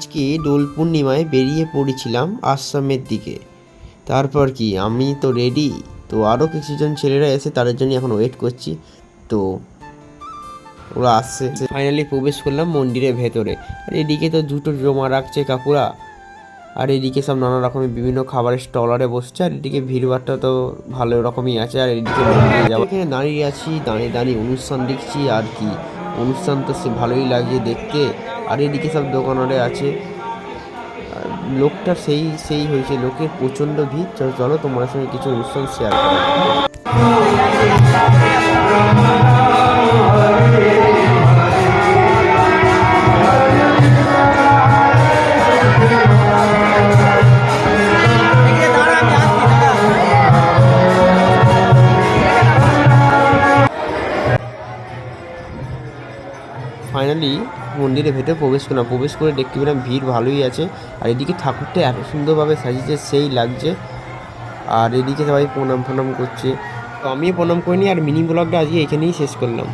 আজকে দোল পূর্ণিমায় বেরিয়ে পড়েছিলাম আসামের দিকে। তারপর কি, আমি তো রেডি তো আরও কিছুজন ছেলেরা এসে তাদের জন্য এখন ওয়েট করছি। তো ওরা আসছে। ফাইনালি প্রবেশ করলাম মন্দিরের ভেতরে। আর এদিকে তো দুটো জমা রাখছে কাকুরা। আর এদিকে সব নানা রকমের বিভিন্ন খাবারের স্টলারে বসছে। আর এদিকে ভিড়ভাড়টা তো ভালো রকমই আছে। আর এদিকে এখানে দাঁড়িয়ে আছি, দাঁড়িয়ে দাঁড়িয়ে অনুষ্ঠান দেখছি। আর কি, অনুষ্ঠান তো সে ভালোই লাগে দেখতে। আর এদিকে সব দোকানরে আছে। লোকটা সেই সেই হয়েছে, লোকের প্রচণ্ড ভিড়। চলো তোমার সঙ্গে কিছু অনুষ্ঠান শেয়ার করি। ফাইনালি মন্দিরের ভেতরে প্রবেশ করলাম। প্রবেশ করে দেখতে পেলাম ভিড় ভালোই আছে। আর এদিকে ঠাকুরটা এত সুন্দরভাবে সাজিয়েছে, সেই লাগছে। আর এদিকে সবাই প্রণাম ফোনাম করছে। তো আমিও প্রণাম করিনি আর মিনি ব্লগটা আজকে এখানেই শেষ করলাম।